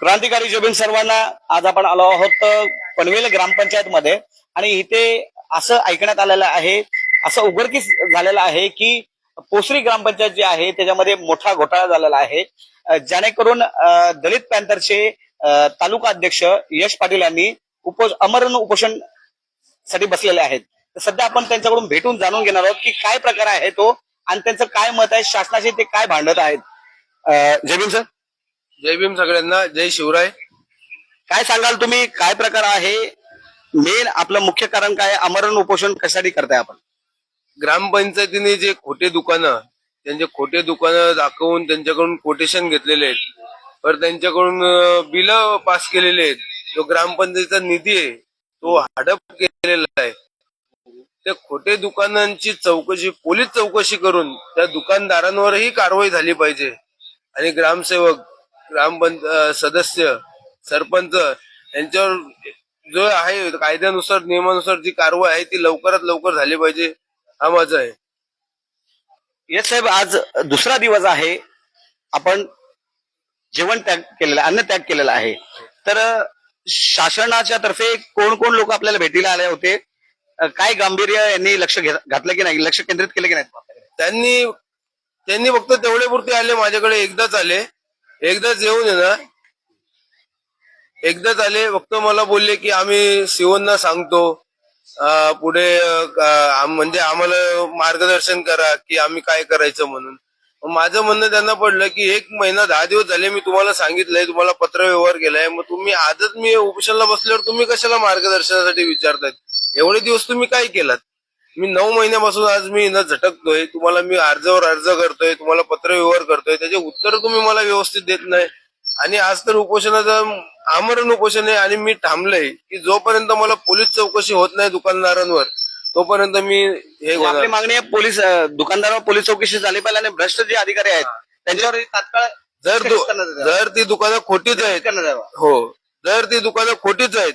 क्रांतिकारी जोबीन सर्वांना आज आपण आलो आहोत पनवेल ग्रामपंचायत मध्ये आणि इथे असं ऐकण्यात आलेलं आहे असं उघडकीस झालेलं आहे की पोसरी ग्रामपंचायत जी आहे त्याच्यामध्ये मोठा घोटाळा झालेला आहे. जेणेकरून दलित पॅन्थरचे तालुका अध्यक्ष यश पाटील यांनी उपोष अमरण उपोषणसाठी बसलेले आहेत. सध्या आपण त्यांच्याकडून भेटून जाणून घेणार आहोत की काय प्रकार आहे तो आणि त्यांचं काय मत आहे शासनाशी ते काय भांडत आहेत. जयबीन सर. जय भीम सगळ्यांना जय शिवराय. काय सांगाल तुम्ही? काय प्रकार आहे? मेन आपलं मुख्य कारण काय? आहे? अमरण उपोषण कशासाठी करताय आपण? ग्रामपंचायतीने जे खोटे दुकानं त्यांचे खोटे दुकानं दाखवून त्यांच्याकडून कोटेशन घेतलेले आहेत. तर त्यांच्याकडून बिल पास केलेले आहेत. जो ग्रामपंचायतीचा निधी आहे तो हडप केलेला आहे. त्या खोटे दुकानांची चौकशी पोलीस चौकशी करून त्या दुकानदारांवरही कारवाई झाली पाहिजे. आणि ग्रामसेवक ग्रामपंच सदस्य सरपंच यांच्यावर जो आहे कायद्यानुसार नियमानुसार जी कारवाई आहे ती लवकरात लवकर झाली पाहिजे हा माझा आहे. येस साहेब आज दुसरा दिवस आहे. आपण जेवण त्याग केलेलं अन्न त्याग केलेला आहे. तर शासनाच्या तर्फे कोण कोण लोक आपल्याला भेटीला आले होते? काय गांभीर्य यांनी लक्ष घातलं की नाही? लक्ष केंद्रित केलं की नाही? त्यांनी त्यांनी फक्त तेवढे पुरते आले माझ्याकडे एकदाच आले. एकदाच येऊन आहे ना. एकदाच आले फक्त मला बोलले की आम्ही सिवोंना सांगतो. अं, पुढे अं, आम- म्हणजे आम्हाला मार्गदर्शन करा की आम्ही काय करायचं म्हणून. मग माझं म्हणणं त्यांना पडलं की एक महिना दहा दिवस झाले मी तुम्हाला सांगितलंय तुम्हाला पत्र व्यवहार केलाय मग तुम्ही आजच मी उपोषणला बसल्यावर तुम्ही कशाला मार्गदर्शनासाठी विचारतायत? एवढे दिवस तुम्ही काय केलात? मी नऊ महिन्यापासून आज मी न झटकतोय तुम्हाला मी अर्जावर अर्ज करतोय तुम्हाला पत्र व्यवहार करतोय त्याचे उत्तर तुम्ही मला व्यवस्थित देत नाही आणि आज तर उपोषणाचं आमरण उपोषण आहे आणि मी थांबलंय की जोपर्यंत मला पोलीस चौकशी होत नाही दुकानदारांवर तोपर्यंत मी हे आपली होणार मागणी आहे पोलीस अं, दुकानदारावर पोलीस चौकशी झाली पाहिजे आणि भ्रष्ट जे अधिकारी आहेत त्यांच्यावर तात्काळ जर दु- शिक्षा करण्यात यावी. जर ती दुकानं खोटीच आहेत करण्यात यावं. हो जर ती दुकानं खोटीच आहेत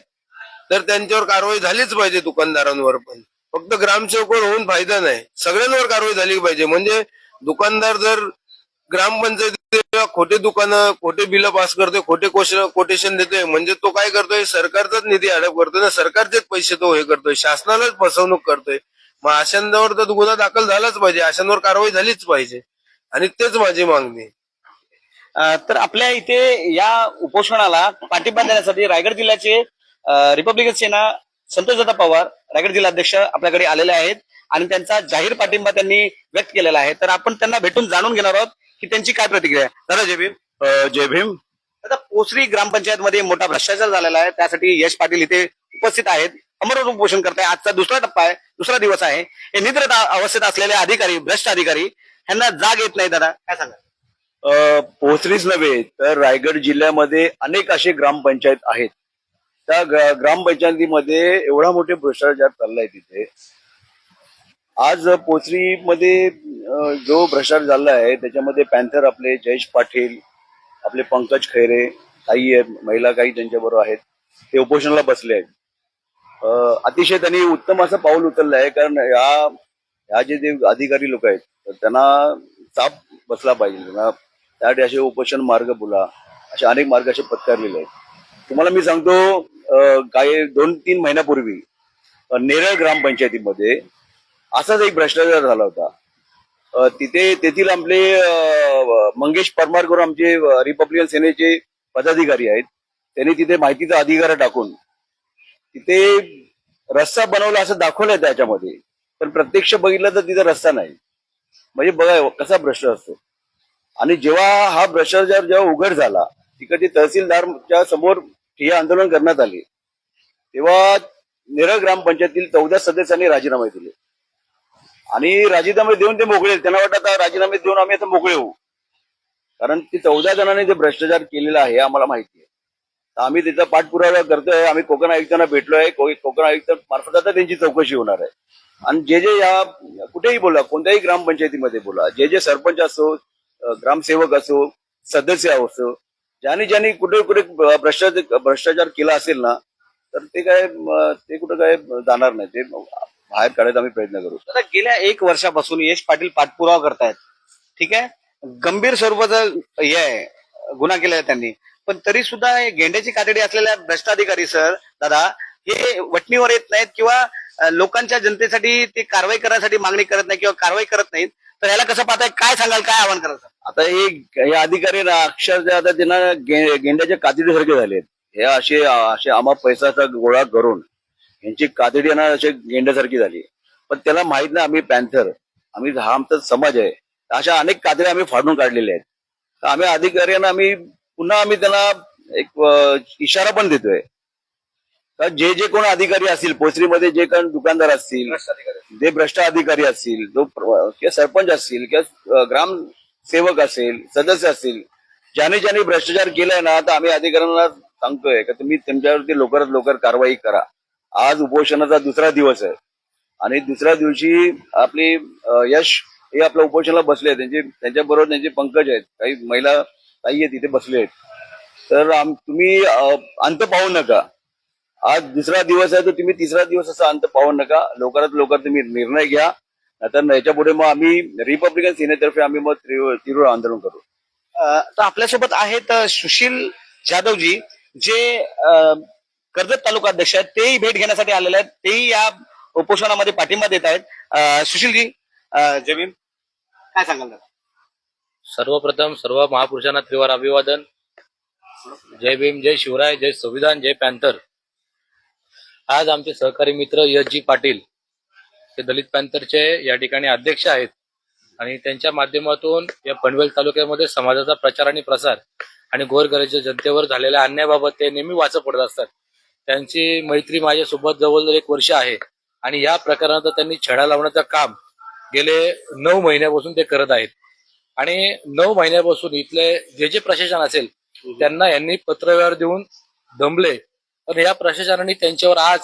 तर त्यांच्यावर कारवाई झालीच पाहिजे दुकानदारांवर पण फक्त ग्रामसेवकवर होऊन फायदा नाही. सगळ्यांवर कारवाई झाली पाहिजे. म्हणजे दुकानदार जर ग्रामपंचायती खोटे दुकानं खोटे बिल पास करतोय खोटे कोटेशन देतोय म्हणजे तो काय करतोय? सरकारचाच निधी अडप करतोय ना सरकारचेच पैसे तो हे करतोय. शासनालाच फसवणूक करतोय. मग अशांवर तर गुन्हा दाखल झालाच पाहिजे. अशांवर कारवाई झालीच पाहिजे. आणि तेच माझी मागणी. तर आपल्या इथे या उपोषणाला पाठिंबा देण्यासाठी रायगड जिल्ह्याचे रिपब्लिकन सेना संतोष दादा पवार रायगड जिल्हाध्यक्ष आपल्याकडे आलेले आहेत आणि त्यांचा जाहीर पाठिंबा त्यांनी व्यक्त केलेला आहे. तर आपण त्यांना भेटून जाणून घेणार आहोत की त्यांची काय प्रतिक्रिया आहे. दादा जय भीम. जय भीम. आता पोसरी ग्रामपंचायत मध्ये मोठा भ्रष्टाचार झालेला आहे. त्यासाठी यश पाटील इथे उपस्थित आहेत. अमर उपोषण करताय. आजचा दुसरा टप्पा आहे. दुसरा दिवस आहे. हे निद्रित अवस्थेत असलेले अधिकारी भ्रष्ट अधिकारी यांना जाग येत नाही दादा. काय सांगा पोहोचलीच नव्हे तर रायगड जिल्ह्यामध्ये अनेक असे ग्रामपंचायत आहेत. त्या ग्रामपंचायतीमध्ये एवढा मोठे भ्रष्टाचार चाललाय तिथे. आज पोचरीमध्ये जो भ्रष्टाचार झाला आहे त्याच्यामध्ये पॅन्थर आपले जयेश पाटील आपले पंकज खैरे काही आहेत महिला काही त्यांच्याबरोबर आहेत ते उपोषणाला बसले आहेत. अतिशय त्यांनी उत्तम असं पाऊल उचललं आहे कारण या ह्या जे अधिकारी लोक आहेत तर त्यांना चाप बसला पाहिजे. त्यांना त्यासाठी असे उपोषण मार्ग बोला असे अनेक मार्ग असे पत्करलेले आहेत. तुम्हाला मी सांगतो काही दोन तीन महिन्यापूर्वी नेरळ ग्रामपंचायतीमध्ये असाच एक भ्रष्टाचार झाला होता. तिथे तेथील आपले मंगेश परमार करून आमचे रिपब्लिकन सेनेचे पदाधिकारी आहेत. त्यांनी तिथे माहितीचा अधिकार टाकून तिथे रस्ता बनवला असं दाखवलंय त्याच्यामध्ये. पण प्रत्यक्ष बघितलं तर तिथे रस्ता नाही. म्हणजे बघा कसा भ्रष्ट असतो. आणि जेव्हा हा भ्रष्टाचार जेव्हा उघड झाला तिकडे तहसीलदारच्या समोर ठिय्या आंदोलन करण्यात आले. तेव्हा नेरळ ग्रामपंचायतील चौदा सदस्यांनी राजीनामे दिले. आणि राजीनामे देऊन ते मोकळे त्यांना वाटतं आता राजीनामे देऊन आम्ही आता मोकळे होऊ. कारण ते चौदा जणांनी जे भ्रष्टाचार केलेला आहे आम्हाला माहिती आहे. तर आम्ही त्याचा पाठपुरावा करतोय. आम्ही कोकण आयुक्तांना भेटलोय. आहे कोकण आयुक्त मार्फत आता त्यांची चौकशी होणार आहे. आणि जे जे या कुठेही बोला कोणत्याही ग्रामपंचायतीमध्ये बोला जे जे सरपंच असो ग्रामसेवक असो सदस्य असो ज्यांनी ज्यांनी कुठे कुठे भ्रष्टाचार भ्रष्टाचार केला असेल ना तर ते काय ते कुठं काय जाणार नाही. ते बाहेर काढायचा आम्ही प्रयत्न करू. आता गेल्या एक वर्षापासून यश पाटील पाठपुरावा करतायत. ठीक आहे? गंभीर स्वरूपाचा हे आहे. गुन्हा केला आहे त्यांनी. पण तरी सुद्धा हे गेंड्याची कातडी असलेल्या भ्रष्टाधिकारी सर दादा हे वटणीवर येत नाहीत किंवा लोकांच्या जनतेसाठी ते कारवाई करण्यासाठी मागणी करत नाही किंवा कारवाई करत नाहीत. तर याला कसं पाहताय? काय सांगाल? काय आव्हान करायचं आता हे हे अधिकारी अक्षर अक्षरशः आता त्यांना गे- गेंड्याच्या कातडीसारखे झालेत हे असे असे आम्हा पैसाचा गोळा करून यांची कातडी यांना असे गेंड्यासारखी झाली. पण त्याला माहीत नाही आम्ही पॅन्थर. आम्ही हा आमचा समाज आहे. अशा अनेक कातड्या आम्ही फाडून काढलेल्या आहेत. तर आम्ही अधिकाऱ्यांना आम्ही पुन्हा आम्ही त्यांना एक इशारा पण देतोय. जे जे कोण अधिकारी असतील पोचरीमध्ये जे कोण दुकानदार असतील जे भ्रष्ट अधिकारी असतील जो किंवा सरपंच असतील किंवा ग्रामसेवक असेल सदस्य असतील ज्याने ज्याने भ्रष्टाचार केलाय ना तर आम्ही अधिकाऱ्यांना सांगतोय का तुम्ही त्यांच्यावरती लवकरात लवकर कारवाई करा. आज उपोषणाचा दुसरा दिवस आहे. आणि दुसऱ्या दिवशी आपली यश हे आपल्या उपोषणाला बसले आहेत. त्यांचे त्यांच्याबरोबर त्यांचे पंकज आहेत. काही महिला ताई आहेत तिथे बसले आहेत. तर आम- तुम्ही अंत पाहू नका. आज दुसरा दिवस आहे तर तुम्ही तिसरा दिवस असा अंत पाहू नका. लवकरात लवकर तुम्ही निर्णय घ्या. नाहीतर याच्यापुढे मग आम्ही रिपब्लिकन सेनेतर्फे आम्ही मग तीव्र आंदोलन करू. तर आपल्यासोबत आहेत सुशील जाधवजी जे कर्जत तालुका अध्यक्ष आहेत. तेही भेट घेण्यासाठी आलेले आहेत. तेही या उपोषणामध्ये पाठिंबा देत आहेत. सुशीलजी भीम काय सांगाल दादा? सर्वप्रथम सर्व महापुरुषांना त्रिवार अभिवादन. जय भीम जय शिवराय जय संविधान जय पॅन्थर. आज आमचे सहकारी मित्र यश जी पाटील ते दलित पॅन्थरचे या ठिकाणी अध्यक्ष आहेत आणि त्यांच्या माध्यमातून या पनवेल तालुक्यामध्ये समाजाचा प्रचार आणि प्रसार आणि गोरगरीच्या जनतेवर झालेल्या अन्यायाबाबत ते नेहमी वाच पडत असतात. त्यांची मैत्री माझ्यासोबत जवळ एक वर्ष आहे आणि या प्रकरणात त्यांनी छडा लावण्याचं काम गेले नऊ महिन्यापासून ते करत आहेत. आणि नऊ महिन्यापासून इथले जे जे प्रशासन असेल त्यांना यांनी पत्रव्यवहार देऊन दमले पण या प्रशासनाने त्यांच्यावर आज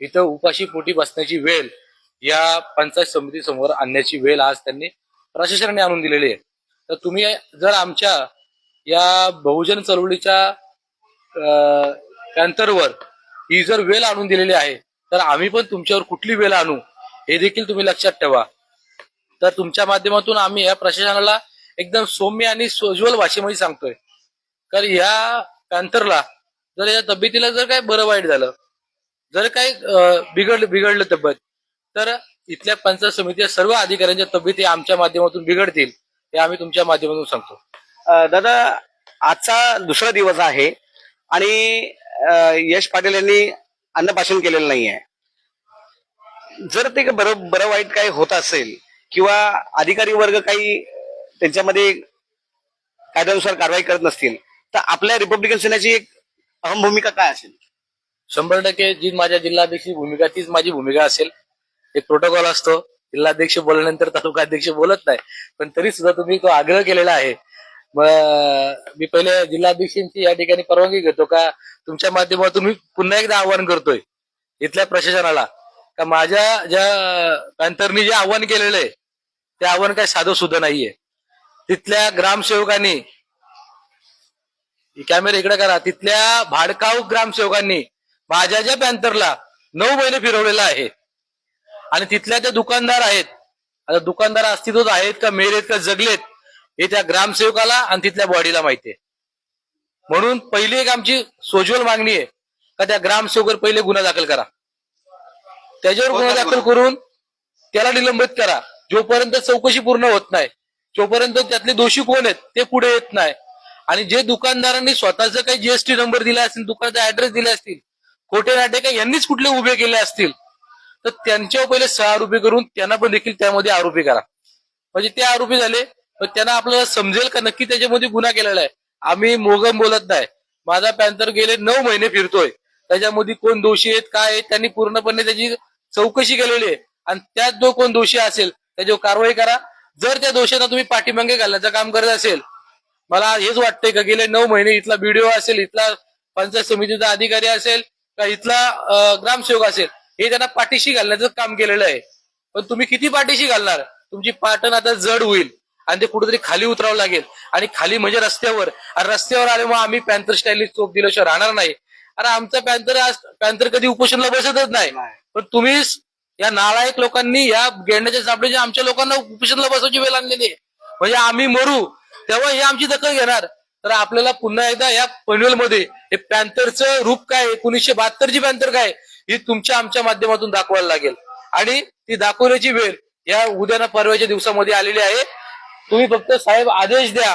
इथं उपाशी पोटी बसण्याची वेळ या पंचायत समिती समोर आणण्याची वेळ आज त्यांनी प्रशासनाने आणून दिलेली आहे. तर तुम्ही जर आमच्या या बहुजन चळवळीच्या अं, ही जर वेळ आणून दिलेली आहे तर आम्ही पण तुमच्यावर कुठली वेळ आणू हे देखील तुम्ही लक्षात ठेवा. तर तुमच्या माध्यमातून आम्ही या प्रशासनाला एकदम सौम्य आणि सोज्वल भाषेमध्ये सांगतोय. तर या पॅंथरला जर या तब्येतीला जर काय बरं वाईट झालं जर काही बिघडलं बिघडलं तब्येत तर इथल्या पंचायत समितीच्या सर्व अधिकाऱ्यांच्या तब्येती आमच्या माध्यमातून बिघडतील हे आम्ही तुमच्या माध्यमातून सांगतो. दादा आजचा दुसरा दिवस आहे आणि यश पाटील यांनी अन्नभाषण केलेलं नाही आहे जर ते बरं बरं वाईट काही होत असेल किंवा अधिकारी वर्ग काही त्यांच्यामध्ये कायद्यानुसार कारवाई करत नसतील तर आपल्या रिपब्लिकन सेनेची एक अहम भूमिका काय असेल? शंभर टक्के जी माझ्या जिल्हाध्यक्षी भूमिका तीच माझी भूमिका असेल. एक प्रोटोकॉल असतो. जिल्हाध्यक्ष बोलल्यानंतर तालुका अध्यक्ष बोलत नाही. पण तरी सुद्धा तुम्ही तो आग्रह केलेला आहे. मी पहिले जिल्हाध्यक्षांची या ठिकाणी परवानगी घेतो का? तुमच्या माध्यमातून मी पुन्हा एकदा आवाहन करतोय. इथल्या प्रशासनाला. का माझ्या ज्या पॅन्थरनी जे आव्हान केलेलं आहे ते आव्हान काय साधं सुद्धा नाहीये. तिथल्या ग्रामसेवकांनी कॅमेरा इकडे करा. तिथल्या भाडकाऊ ग्रामसेवकांनी माझ्या ज्या पॅन्थरला नऊ महिने फिरवलेला आहे. आणि तिथल्या त्या दुकानदार आहेत आता दुकानदार अस्तित्वात आहेत का मेलेत का जगलेत हे त्या ग्रामसेवकाला आणि तिथल्या बॉडीला माहितीये म्हणून पहिली एक आमची सोज्वल मागणी आहे का त्या ग्रामसेवकर पहिले गुन्हा दाखल करा. त्याच्यावर गुन्हा दाखल करून त्याला निलंबित करा. जोपर्यंत चौकशी पूर्ण होत नाही जोपर्यंत त्यातले दोषी कोण आहेत ते पुढे येत नाही. आणि जे दुकानदारांनी स्वतःचा काही जीएसटी नंबर दिला असेल दुकानाचा ऍड्रेस दिले असतील खोटे नाटे काही यांनीच कुठले उभे केले असतील तर त्यांच्यावर पहिले सहा आरोपी करून त्यांना पण देखील त्यामध्ये आरोपी करा. म्हणजे ते आरोपी झाले तर त्यांना आपल्याला समजेल का? नक्की त्याच्यामध्ये गुन्हा केलेला आहे. आम्ही मोगम बोलत नाही. माझा पॅन्थर गेले नऊ महिने फिरतोय. त्याच्यामध्ये कोण दोषी आहेत काय आहेत त्यांनी पूर्णपणे त्याची चौकशी केलेली आहे. आणि त्यात जो कोण दोषी असेल त्याच्यावर कारवाई करा. जर त्या दोषांना तुम्ही पाठीमागे घालण्याचं काम करत असेल मला हेच वाटतंय का गेले नऊ महिने इथला बीडीओ असेल इथला पंचायत समितीचा अधिकारी असेल का इथला ग्रामसेवक असेल हे त्यांना पाठीशी घालण्याचं काम केलेलं आहे. पण तुम्ही किती पाठीशी घालणार? तुमची पाटण आता जड होईल आणि ते कुठेतरी खाली उतरावं लागेल. आणि खाली म्हणजे रस्त्यावर. आणि रस्त्यावर आले मग आम्ही पॅन्थर स्टाईलनी चोप दिल्याशिवाय राहणार नाही. अरे आमचा पॅन्थर आज पॅन्थर कधी उपोषणला बसतच नाही. पण तुम्ही या नालायक लोकांनी या गेंड्याच्या सापडीच्या आमच्या लोकांना उपोषणला बसवायची वेळ आणलेली आहे म्हणजे आम्ही मरू तेव्हा हे आमची दखल घेणार. तर आपल्याला पुन्हा एकदा या पनवेलमध्ये हे पॅन्थरचं रूप काय एकोणीसशे बहात्तरची पॅन्थर काय ही तुमच्या आमच्या माध्यमातून दाखवायला लागेल. आणि ती दाखवण्याची वेळ या उद्या ना परवाच्या दिवसामध्ये आलेली आहे. तुम्ही फक्त साहेब आदेश द्या.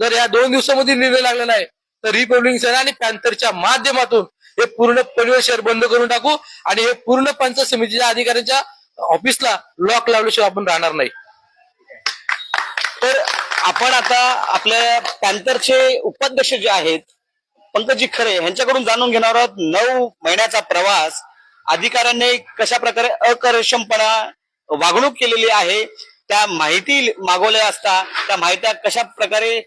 जर या दोन दिवसामध्ये निर्णय लागला नाही तर रिपब्लिक सेना आणि पॅन्थरच्या माध्यमातून हे पूर्ण पनवेल शहर बंद करून टाकू आणि हे पूर्ण पंचायत समितीच्या अधिकाऱ्यांच्या ऑफिसला लॉक लावल्याशिवाय आपण राहणार नाही. तर आपण आता आपल्या पॅन्थरचे उपाध्यक्ष जे आहेत पंकजी खरे यांच्याकडून जाणून घेणार आहोत. नऊ महिन्याचा प्रवास अधिकाऱ्यांनी कशा प्रकारे अकर्षमपणा वागणूक केलेली आहे त्या माहिती मागवल्या असता त्या माहित्या कशा प्रकारे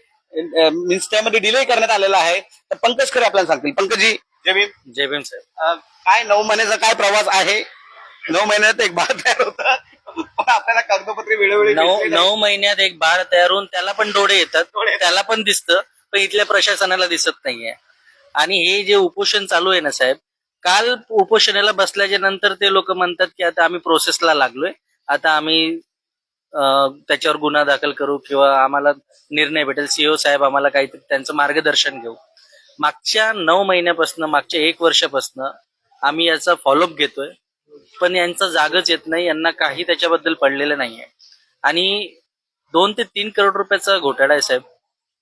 मीन्स त्यामध्ये डिले करण्यात आलेला आहे तर पंकज खरे आपल्याला सांगतील. पंकजी जय भीम. जय भीम साहेब. अं, काय नऊ महिन्याचा काय प्रवास आहे? नऊ महिन्यात एक बाळ तयार होतं. आपल्याला कागदपत्रे वेळोवेळी नऊ नाही. नऊ महिन्यात एक बाळ तयार होऊन त्याला पण डोळे येतात. डोळे. त्याला पण दिसतं पण इथल्या प्रशासनाला दिसत नाहीये. आणि हे जे उपोषण चालू आहे ना साहेब काल उपोषणाला बसल्याच्या नंतर ते लोक म्हणतात की आता आम्ही प्रोसेसला लागलोय. आता आम्ही अं, त्याच्यावर गुन्हा दाखल करू किंवा आम्हाला निर्णय भेटेल. सीओ साहेब आम्हाला काहीतरी त्यांचं मार्गदर्शन घेऊ. मागच्या नऊ महिन्यापासून मागच्या एक वर्षापासून आम्ही याचा फॉलोअप घेतोय. पण यांचा जागच येत नाही यांना काही त्याच्याबद्दल पडलेलं नाहीये. आणि दोन ते तीन करोड रुपयाचा घोटाळा आहे साहेब.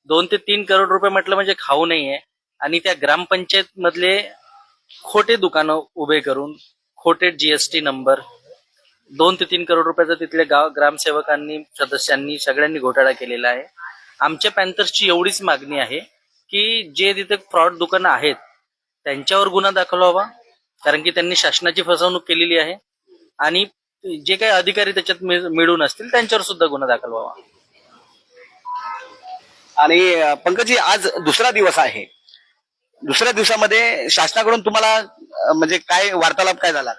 दोन ते तीन करोड रुपये म्हटलं म्हणजे खाऊ नाहीये. आणि त्या ग्रामपंचायत मधले खोटे दुकानं उभे करून खोटे जीएसटी नंबर दोन ते तीन करोड रुपयाचा तिथल्या गाव ग्रामसेवकांनी सदस्यांनी सगळ्यांनी घोटाळा केलेला आहे. आमच्या पॅन्थर्सची एवढीच मागणी आहे की जे तिथे फ्रॉड दुकानं आहेत त्यांच्यावर गुन्हा दाखल व्हावा कारण की त्यांनी शासनाची फसवणूक केलेली आहे. आणि जे काही अधिकारी त्याच्यात मिळ- मिळून असतील त्यांच्यावर सुद्धा गुन्हा दाखल व्हावा. आणि पंकजी आज दुसरा दिवस आहे. दुसऱ्या दिवसामध्ये शासनाकडून तुम्हाला म्हणजे काय वार्तालाप काय झाला?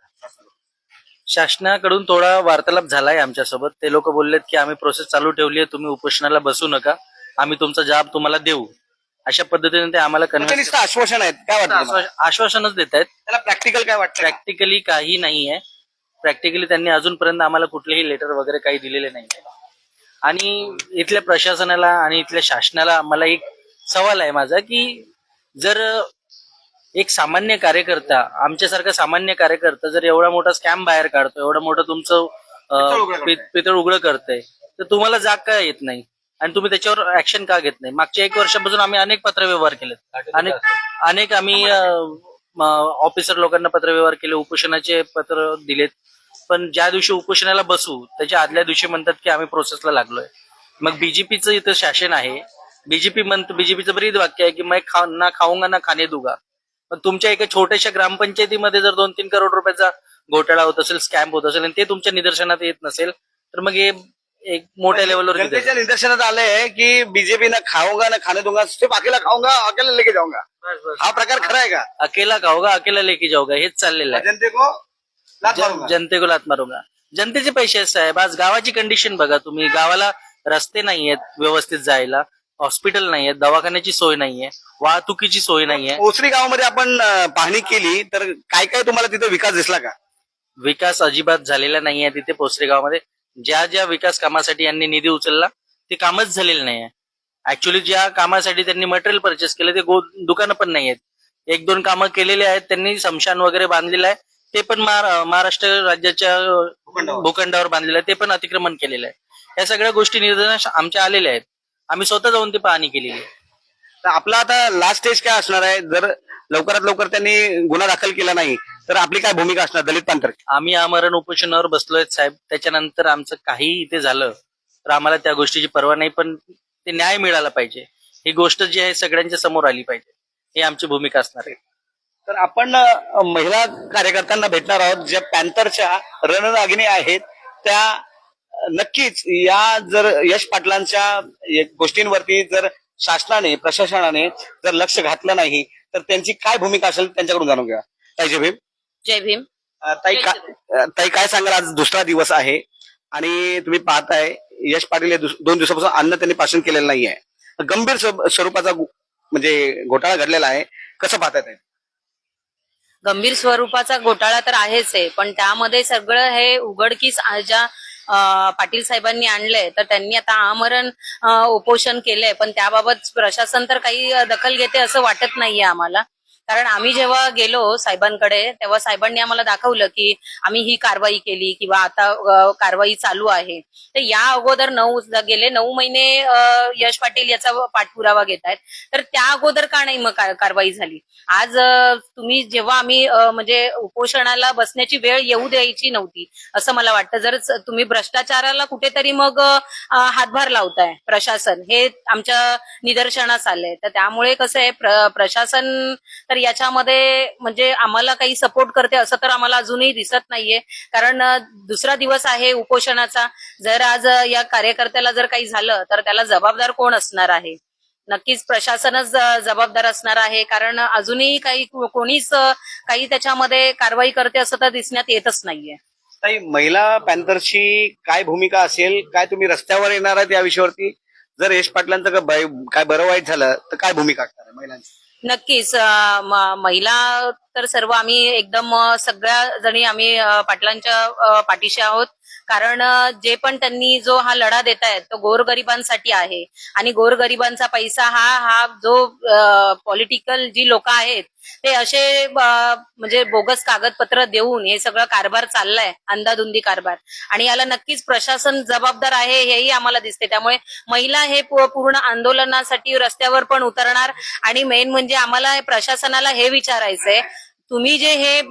शासनाकडून थोडा वार्तालाप झालाय आमच्यासोबत. ते लोक बोललेत की आम्ही प्रोसेस चालू ठेवली आहे तुम्ही उपोषणाला बसू नका. आम्ही तुमचा जबाब तुम्हाला देऊ. अशा पद्धतीने ते आम्हाला कन्व्हिन्स नुसतं आश्वासन आहेत? काय वाटतं तुम्हाला? आश्वासनच देत आहेत. त्याला प्रॅक्टिकल काय वाटतं? प्रॅक्टिकली काही नाही आहे. प्रॅक्टिकली त्यांनी अजूनपर्यंत आम्हाला कुठलेही लेटर वगैरे काही दिलेले नाही आणि इथल्या प्रशासनाला आणि इथल्या शासनाला मला एक सवाल आहे माझा की जर एक सामान्य कार्यकर्ता आमच्यासारखा सामान्य कार्यकर्ता जर एवढा मोठा स्कॅम बाहेर काढतो एवढं मोठं तुमचं पितळ उघडं अं, पि- पितळ उघडं करतंय तर तुम्हाला जाग का येत नाही? आणि तुम्ही त्याच्यावर ऍक्शन का घेत नाही? मागच्या एक वर्षापासून आम्ही अनेक पत्रव्यवहार केलेत. अनेक अनेक आम्ही ऑफिसर लोकांना पत्रव्यवहार केले उपोषणाचे पत्र दिलेत. पण ज्या दिवशी उपोषणाला बसू त्याच्या आदल्या दिवशी म्हणतात की आम्ही प्रोसेसला लागलोय. मग बीजेपीचं इथं शासन आहे. बीजेपी म्हणत बीजेपीचं बरीच वाक्य आहे की मैं खा ना खाऊंगा ना खाणे दूंगा. पण तुमच्या एका छोट्याशा ग्रामपंचायतीमध्ये जर दोन तीन करोड रुपयाचा घोटाळा होत असेल स्कॅम होत असेल आणि ते तुमच्या निदर्शनात येत नसेल तर मग हे एक मोठ्या लेवलवर किती जनतेच्या निदर्शनात आलंय की बीजेपी ना खाऊंगा ना खाने दूंगा सिर्फ अकेला खाऊंगा अकेला लेके जाऊंगा. हा प्रकार खरा आहे का? अकेला खाओगा अकेला लेके जाओगा हेच चाललेलं आहे. जनते को लात मारूंगा. लात जनतेचे पैसे आहेत साहेब. आज गावाची कंडिशन बघा तुम्ही. गावाला रस्ते नाहीयेत व्यवस्थित जायला. हॉस्पिटल नाहीये दवाखान्याची सोय नाहीये. वाहतुकीची सोय नाहीये. ओसरी गावामध्ये आपण अं, पाहणी केली तर काय काय तुम्हाला तिथे विकास दिसला का? विकास अजिबात झालेला नाहीये तिथे पोसरे गावामध्ये. ज्या ज्या विकास कामासाठी यांनी निधी उचलला ते कामच झालेलं नाहीये. ऍक्च्युली ज्या कामासाठी त्यांनी मटेरियल परचेस केलं ते गो दुकानं पण नाहीयेत. एक दोन कामं केलेली आहेत त्यांनी समशान वगैरे बांधलेलं आहे. ते पण महारा- महाराष्ट्र राज्याच्या भूखंडावर. भूखंडावर बांधलेलं आहे. ते पण अतिक्रमण केलेलं आहे. या सगळ्या गोष्टी निदर्शनास आमच्या आलेल्या आहेत. आम्ही स्वतः जाऊन ती पाहणी केलेली आहे. तर आपला आता लास्ट स्टेज काय असणार आहे? जर लवकरात लवकर त्यांनी गुन्हा दाखल केला नाही तर आपली काय भूमिका असणार? दलित पांथर आम्ही आमरण उपोषणावर बसलोय साहेब. त्याच्यानंतर आमचं काही इथे झालं तर आम्हाला त्या गोष्टीची पर्वा नाही पण ते न्याय मिळाला पाहिजे. ही गोष्ट जी आहे सगळ्यांच्या समोर आली पाहिजे. ही आमची भूमिका असणार आहे. तर आपण महिला कार्यकर्त्यांना भेटणार आहोत. ज्या पॅन्थरच्या रणरागिणी आहेत त्या नक्कीच या जर यश पाटलांच्या गोष्टींवरती जर शासनाने प्रशासनाने जर लक्ष घातलं नाही तर त्यांची काय भूमिका असेल त्यांच्याकडून जाणून घ्या. जय भीम. जय भीम. ताई का ताई काय सांगाल? आज दुसरा दिवस आहे आणि तुम्ही पाहताय यश पाटील हे दोन दिवसापासून अन्न त्यांनी पासन केलेलं नाहीये. गंभीर स्व- स्वरूपाचा म्हणजे घोटाळा घडलेला आहे. कसं पाहताय? गंभीर स्वरूपाचा घोटाळा तर आहेच आहे पण त्यामध्ये सगळं हे उघडकीस ज्या पाटील साहेबांनी आणलंय तर त्यांनी आता आमरण उपोषण केलंय. पण त्याबाबत प्रशासन तर काही दखल घेते असं वाटत नाहीये आम्हाला. कारण आम्ही जेव्हा गेलो साहेबांकडे तेव्हा साहेबांनी आम्हाला दाखवलं की आम्ही ही कारवाई केली किंवा आता कारवाई चालू आहे. तर या अगोदर नऊ गेले नऊ महिने यश पाटील याचा पाठपुरावा घेत आहेत. तर त्या अगोदर का नाही मग कारवाई झाली? आज तुम्ही जेव्हा आम्ही म्हणजे उपोषणाला बसण्याची वेळ येऊ द्यायची नव्हती असं मला वाटतं. जर तुम्ही भ्रष्टाचाराला कुठेतरी मग हातभार लावताय प्रशासन हे आमच्या निदर्शनास आलंय. तर त्यामुळे कसं आहे प्रशासन तर याच्यामध्ये म्हणजे आम्हाला काही सपोर्ट करते असं तर आम्हाला अजूनही दिसत नाहीये. कारण दुसरा दिवस आहे उपोषणाचा. जर आज या कार्यकर्त्याला जर काही झालं तर त्याला जबाबदार कोण असणार आहे? नक्कीच प्रशासनच जबाबदार असणार आहे. कारण अजूनही काही कोणीच काही त्याच्यामध्ये कारवाई करते असं तर दिसण्यात येतच नाहीये. ताई महिला पॅन्थरची काय भूमिका असेल? काय तुम्ही रस्त्यावर येणार आहात या विषयावरती? जर यश पाटलांचं काय बरं वाईट झालं तर काय भूमिका असणार आहे महिलांची? नक्कीच. महिला तर सर्व आम्ही एकदम सगळ्या जणी आम्ही पाटलांच्या पाठीशी आहोत. कारण जे पण त्यांनी जो हा लढा देत आहेत तो गोरगरिबांसाठी आहे. आणि गोरगरिबांचा पैसा हा हा जो पॉलिटिकल जी लोक आहेत ते असे म्हणजे बोगस कागदपत्र देऊन हे सगळं कारभार चाललाय अंदाधुंदी कारभार. आणि याला नक्कीच प्रशासन जबाबदार आहे हेही आम्हाला दिसते त्यामुळे महिला हे पूर्ण आंदोलनासाठी रस्त्यावर पण उतरणार. आणि मेन म्हणजे आम्हाला प्रशासनाला हे विचारायचंय तुम्ही जे हे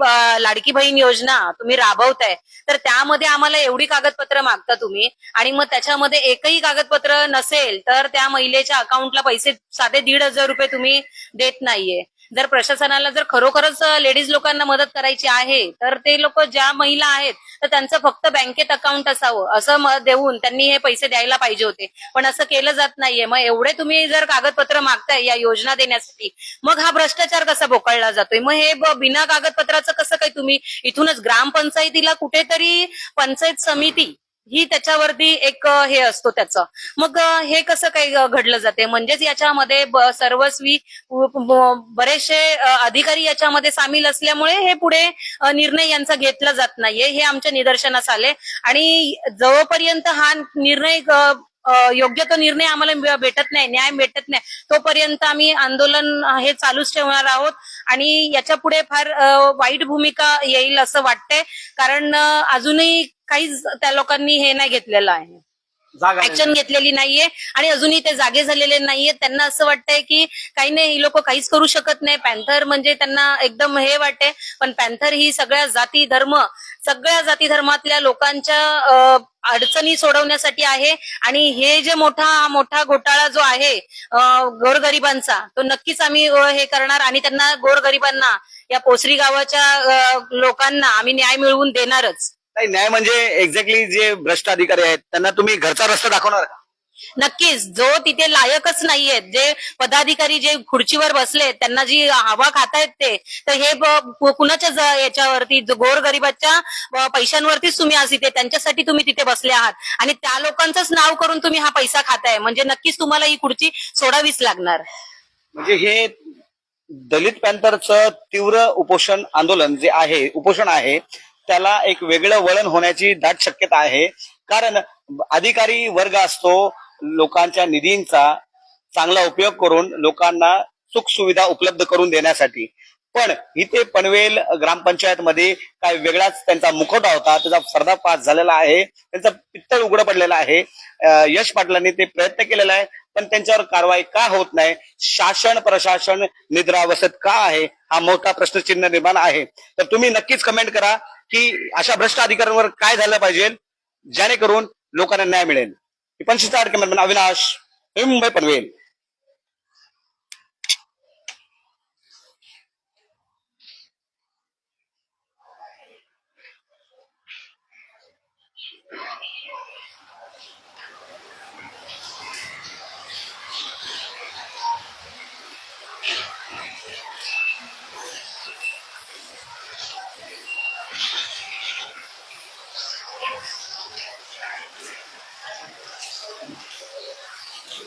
लाडकी बहीण योजना तुम्ही राबवताय तर त्यामध्ये आम्हाला एवढी कागदपत्र मागता तुम्ही आणि मग त्याच्यामध्ये एकही कागदपत्र नसेल तर त्या महिलेच्या अकाउंटला पैसे साधे दीड हजार रुपये तुम्ही देत नाहीये. जर प्रशासनाला जर खरोखरच लेडीज लोकांना मदत करायची आहे तर ते लोक ज्या महिला आहेत तर त्यांचं फक्त बँकेत अकाउंट असावं असं देऊन त्यांनी हे पैसे द्यायला पाहिजे होते. पण असं केलं जात नाहीये. मग एवढे तुम्ही जर कागदपत्र मागताय या योजना देण्यासाठी मग हा भ्रष्टाचार कसा बोकळला जातोय? मग हे बिना कागदपत्राचं कसं काय तुम्ही इथूनच ग्रामपंचायतीला कुठेतरी पंचायत समिती ही त्याच्यावरती एक हे असतो त्याचं. मग हे कसं काही घडलं जाते? म्हणजेच याच्यामध्ये सर्वस्वी बरेचसे अधिकारी याच्यामध्ये सामील असल्यामुळे हे पुढे निर्णय यांचा घेतला जात नाहीये. हे आमच्या निदर्शनास आले. आणि जवळपर्यंत हा निर्णय योग्य तो निर्णय आम्हाला भेटत नाही न्याय भेटत नाही. तोपर्यंत आम्ही आंदोलन हे चालूच ठेवणार आहोत. आणि याच्यापुढे फार वाईट भूमिका येईल असं वाटतंय. कारण अजूनही काहीच त्या लोकांनी हे नाही घेतलेलं आहे. जागा ऍक्शन घेतलेली नाहीये आणि अजूनही ते जागे झालेले नाहीये. त्यांना असं वाटतंय की काही नाही ही लोक काहीच करू शकत नाही. पॅन्थर म्हणजे त्यांना एकदम हे वाटते पण पॅन्थर ही सगळ्या जाती धर्म सगळ्या जाती धर्मातल्या लोकांच्या अडचणी सोडवण्यासाठी आहे. आणि हे जे मोठा मोठा घोटाळा जो आहे गोरगरिबांचा तो नक्कीच आम्ही हे करणार आणि त्यांना गोरगरिबांना या पोसरी गावाच्या लोकांना आम्ही न्याय मिळवून देणारच. नाही न्याय म्हणजे एक्झॅक्टली जे भ्रष्ट अधिकारी आहेत त्यांना तुम्ही घरचा रस्ता दाखवणार का? नक्कीच. जो तिथे लायकच नाहीयेत जे पदाधिकारी जे खुर्चीवर बसले त्यांना जी हवा खातायत ते तर हे ब- कुणाच्या ज- याच्यावरती जो गोरगरिबाच्या पैशांवरतीच तुम्ही आज इथे त्यांच्यासाठी तुम्ही तिथे बसले आहात. आणि त्या लोकांचंच नाव करून तुम्ही हा पैसा खाताय. म्हणजे नक्कीच तुम्हाला ही खुर्ची सोडावीच लागणार. म्हणजे हे दलित पॅन्थरचं तीव्र उपोषण आंदोलन जे आहे उपोषण आहे त्याला एक वेगळं वळण होण्याची दाट शक्यता आहे. कारण अधिकारी वर्ग असतो लोकांच्या निधींचा चांगला उपयोग करून लोकांना सुख सुविधा उपलब्ध करून देण्यासाठी. पण इथे पनवेल ग्रामपंचायत मध्ये काय वेगळाच त्यांचा मुखवटा होता. त्याचा पर्दाफाश झालेला आहे. त्यांचं पित्तळ उघडं पडलेलं आहे. यश पाटलांनी ते प्रयत्न केलेला आहे पण त्यांच्यावर कारवाई का होत नाही? शासन प्रशासन निद्रावस्थेत का आहे? हा मोठा प्रश्नचिन्ह निर्माण आहे. तर तुम्ही नक्कीच कमेंट करा. की अशा भ्रष्ट अधिकाऱ्यांवर काय झालं पाहिजे जेणेकरून लोकांना न्याय मिळेल. पंचवीस कॅमेरामॅन अविनाश मुंबई पनवेल.